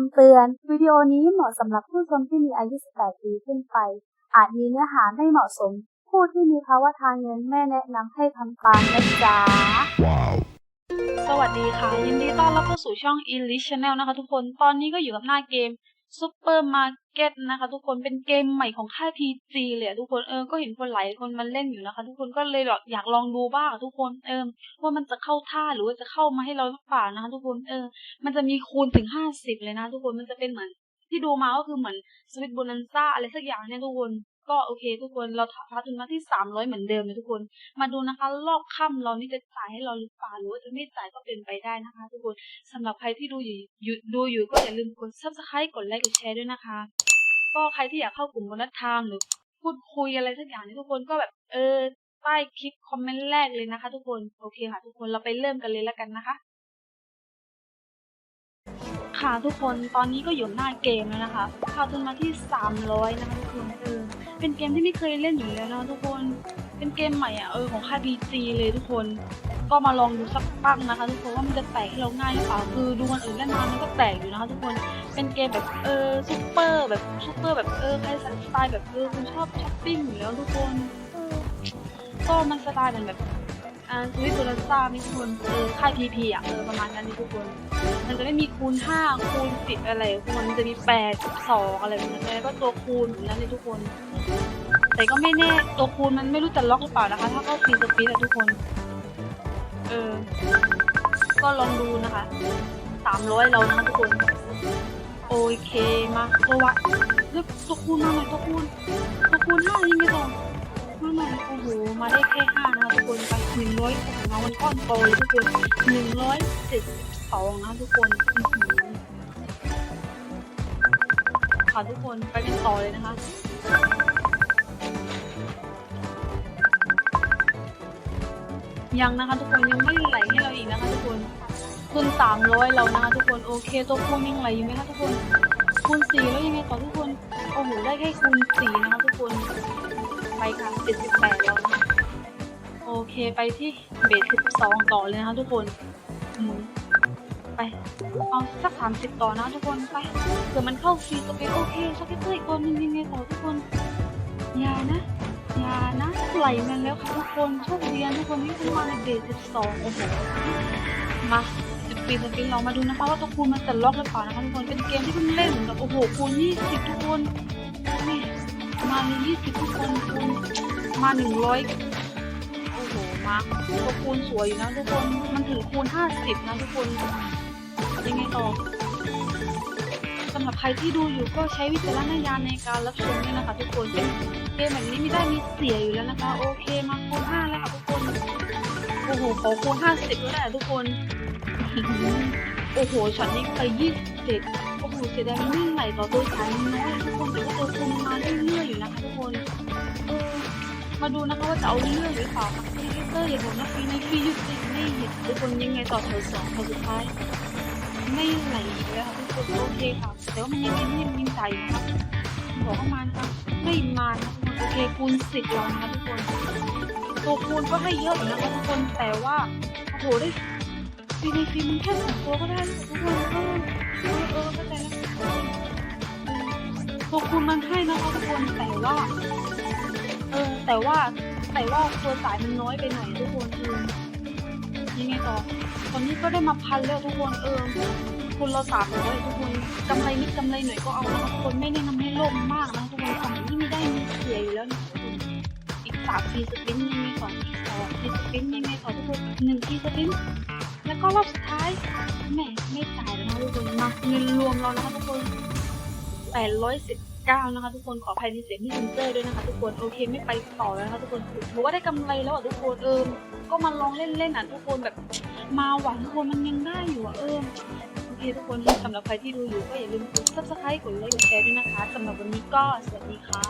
ำเตือน วิดีโอนี้เหมาะสำหรับผู้ชมที่มีอายุ 18 ปีขึ้นไป อาจมีเนื้อหาไม่เหมาะสม ผู้ที่มีภาวะทางเงินไม่แนะนำให้ทำตามนะจ๊ะ Wow. สวัสดีค่ะ ยินดีต้อนรับเข้าสู่ช่อง e l i t Channel นะคะทุกคน ตอนนี้ก็อยู่กับหน้าเกม ซูเปอร์มาร์เก็ตนะคะ ทุกคนเป็นเกมใหม่ของค่าย PG เลยอะทุกคนเออก็เห็นคนหลายคนมันเล่นอยู่นะคะ ทุกคนก็เลยแบบอยากลองดูบ้างทุกคนเออว่ามันจะเข้าท่าหรือว่าจะเข้ามาให้เราหรือเปล่านะคะ ทุกคนเออ มันจะมีคูณถึงห้าสิบเลยนะ ทุกคนมันจะเป็นเหมือนที่ดูมาก็คือเหมือนสวิตโบนันซ่าอะไรสักอย่างเนี่ยทุกคน ก็โอเค ทุกคนเราพาทุนมาที่สามร้อยเหมือนเดิมเลยทุกคน มาดูนะคะ รอบค่ำเรานี่จะจ่ายให้เราหรือเปล่าหรือว่าจะไม่จ่ายก็เป็นไปได้นะคะ ทุกคนสำหรับใครที่ดูอยู่ยดูอยู่ก็อย่าลืมกด subscribe กดไลค์กดแชร์ด้วยนะคะ ก็ใครที่อยากเข้ากลุ่มบนนัดทามหรือพูดคุยอะไรสักอย่างนี่ทุกคนก็แบบเออใต้คลิปคอมเมนต์แรกเลยนะคะ ทุกคนโอเคค่ะ ทุกคนเราไปเริ่มกันเลยแล้วกันนะคะ ค่ะทุกคนตอนนี้ก็อยู่หน้าเกมแล้วนะคะพาทุนมาที่ 300 นะคะทุกคนเออ เป็นเกมที่ไม่เคยเล่นอยู่แล้วนะทุกคน เป็นเกมใหม่อะเออของค่าย PG เลยทุกคน ก็มาลองดูสักปั้งนะคะ ทุกคนว่ามันจะแตกให้เราง่ายหรือเปล่าคือดูคนอื่นเล่นมามันก็แตกอยู่นะคะ ทุกคน เป็นเกมแบบเออซูเปอร์แบบซูเปอร์แบบเออใครสไตล์แบบเออคุณชอบช้อปปิ้งอยู่แล้วทุกคนก็มันสไตล์เหมือนแบบ อ่าวิตโบนัสซ่ามีทุกคนเออค่าย PP อะเออประมาณนั้นนี่ทุกคน มันจะไม่มีคูณห้าคูณสิบอะไรทุกคนมันจะมีแปดสองอะไรแบบนั้นแล้วก็ตัวคูณอยู่นั้นเลยทุกคน แต่ก็ไม่แน่ตัวคูณมันไม่รู้จะล็อกหรือเปล่านะคะ ถ้าเข้าฟรีสปีดอะทุกคน เออ ก็ลองดูนะคะสามร้อยเรานะคะทุกคน โอเคมาตัววะเลือกตัวคูณมาหน่อยตัวคูณตัวคูณห้ายังไงต่อมาหน่อยโอ้โหมาได้แค่ห้า หนึ่งร้อยมาวันก้อนโตเลยทุกคนหนึ่งร้อยเจ็ดสิบสองนะทุกคนค่ะทุกคนไปกันต่อเลยนะคะยังนะคะทุกคนยังไม่ไหลให้เราอีกนะคะทุกคนคูณสามร้อยเรานะคะทุกคนโอเคตัวคูณยังไหลอยู่ไหมคะทุกคนคูณสี่แล้วยังไงต่อทุกคนโอ้โหได้แค่คูณสี่นะคะทุกคนไปค่ะเจ็ดสิบแปดแล้วนะคะ เคไปที่เบสสิบสองต่อเลยนะคะทุกคนหมุนไป เอาสักสามสิบต่อนะทุกคนไปเผื่อมันเข้าฟรีสเปคโอเคสเปคเตอร์อีกตัวหนึงยังไงต่อทุกคนอย่านะอย่านะไหลมันแล้วค่ะทุกคนโชคดีนะทุกคนที่ขึ้นมาในเบสสิบสองโอ้โหมาสิบปีสปินเรามาดูนะคะว่าตัวคูณมันจะล็อกหรือเปล่านะคะทุกคนเป็นเกมที่เพิ่งเล่นเหมือนกับโอ้โหคูณยี่สิบทุกคนนี่มาเลยยี่สิบทุกคนคูณมาหนึ่งร้อย มาตัวคูณสวยอยู่นะทุกคน มันถึงคูณห้าสิบนะทุกคน ยังไงต่อสำหรับใครที่ดูอยู่ก็ใช้วิจารณญาณในการรับชมด้วยนะคะ ทุกคนเกมแบบนี้ไม่ได้มีเสียอยู่แล้วนะคะ โอเคมาคูณห้าแล้วค่ะทุกคน โอ้โหขอคูณห้าสิบก็ได้ทุกคน โอ้โหช็อตนี้ไปยี่สิบเจ็ดโอ้โหเสียดายมันไม่ไหลต่อตัวฉันน้อยทุกคนแต่ว่าตัวคุณมาเรื่อยๆอยู่นะคะทุกคน มาดูนะคะว่าจะเอาเรื่องหรือเปล่า ตอร์อย่าบอกนะฟีในฟียุติไม่เห็นทุกคนยังไงต่อแถวสองแถวสุดท้าย ไม่ไหลอีกแล้วค่ะทุกคนโอเคค่ะแต่ว่ามันยังไงไม่ยังยังใจนะคะบอกว่ามาค่ะไม่มานะโอเคคูณสิบแล้วนะคะทุกคนตัวคูณก็ให้เยอะอยู่นะคะทุกคนแต่ว่าโอ้โหได้ฟีในฟีมันแค่สองตัวก็ได้ทุกคนเออเออเออเข้าใจแล้วตัวคูณมันให้นะคะทุกคนแต่ว่าเออแต่ว่า แต่ว่าตัวสายมันน้อยไปหน่อยทุกคนเออยังไงต่อ ตอนนี้ก็ได้มาพันแล้วทุกคนเออคุณเราสามร้อยทุกคนกำไรนิดกำไรหน่อยก็เอานะคะคนไม่แนะนำให้ลภมากนะทุกคนสมัยที่ไม่ได้มีเสียอยู่แล้วนะทุกคนอีกสามทีสปินยังไงต่ออีกสองทีสปินยังไงต่อทุกคนหนึ่งทีสปินแล้วก็รอบสุดท้ายแหม่ไม่จ่ายแล้วนะทุกคนมาเงินรวมเรานะคะทุกคน 819 นะคะ ทุกคนขออภัยในเสียงที่ซินเซอร์ด้วยนะคะ ทุกคนโอเคไม่ไปต่อแล้วนะคะทุกคนถือว่าได้กำไรแล้วอะทุกคนเออก็มาลองเล่นๆอะทุกคนแบบมาหวังทุกคนมันยังได้อยู่อะเออโอเคทุกคนสำหรับใครที่ดูอยู่ก็อย่าลืมกดซับสไครต์กดไลค์กดแชร์ด้วยนะคะสำหรับวันนี้ก็สวัสดีค่ะ